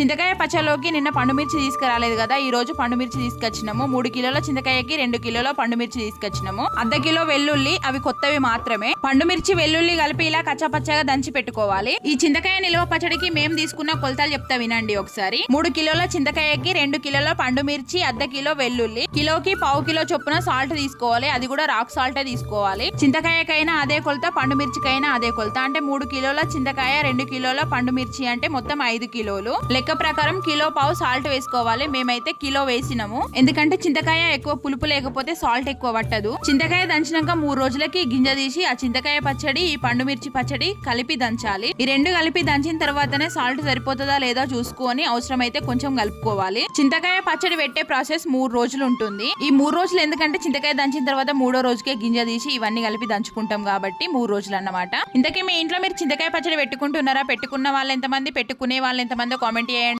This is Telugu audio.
చింతకాయ పచ్చలోకి నిన్న పండుమిర్చి తీసుకురాలేదు కదా ఈ రోజు పండుమిర్చి తీసుకొచ్చినాము. మూడు కిలోల చింతకాయకి రెండు కిలోల పండుమిర్చి తీసుకొచ్చినాము. అర్ధ కిలో వెల్లుల్లి అవి కొత్తవి మాత్రమే. పండుమిర్చి వెల్లుల్లి కలిపి ఇలా కచ్చపచ్చగా దంచి పెట్టుకోవాలి. ఈ చింతకాయ నిల్వ పచ్చడికి మేము తీసుకున్న కొలతలు చెప్తా వినండి ఒకసారి. మూడు కిలోల చింతకాయకి రెండు కిలోల పండుమిర్చి అర్ధ కిలో వెల్లుల్లి. కిలోకి పావు కిలో చొప్పున సాల్ట్ తీసుకోవాలి. అది కూడా రాక్ సాల్టే తీసుకోవాలి. చింతకాయకైనా అదే కొలత పండుమిర్చికైనా అదే కొలత. అంటే మూడు కిలోల చింతకాయ రెండు కిలోల పండుమిర్చి అంటే మొత్తం ఐదు కిలోలు. లెక్క ప్రకారం కిలో పావు సాల్ట్ వేసుకోవాలి. మేమైతే కిలో వేసినాము. ఎందుకంటే చింతకాయ ఎక్కువ పులుపు లేకపోతే సాల్ట్ ఎక్కువ పట్టదు. చింతకాయ దంచినాక మూడు రోజులకి గింజ తీసి ఆ చింతకాయ పచ్చడి ఈ పండు మిర్చి పచ్చడి కలిపి దంచాలి. ఈ రెండు కలిపి దంచిన తర్వాతనే సాల్ట్ సరిపోతుందా లేదా చూసుకొని అవసరమైతే కొంచెం కలుపుకోవాలి. చింతకాయ పచ్చడి పెట్టే ప్రాసెస్ మూడు రోజులు ఉంటుంది. ఈ మూడు రోజులు ఎందుకంటే చింతకాయ దంచిన తర్వాత మూడో రోజుకే గింజ తీసి ఇవన్నీ కలిపి దంచుకుంటాం కాబట్టి మూడు రోజులు అన్నమాట ఇంతకీ మీ ఇంట్లో మీరు చింతకాయ పచ్చడి పెట్టుకుంటున్నారా? పెట్టుకున్న వాళ్ళు ఎంతమంది? పెట్టుకునే వాళ్ళు ఎంతమంది కామెంట్ ചെയ്യേണ്ടത്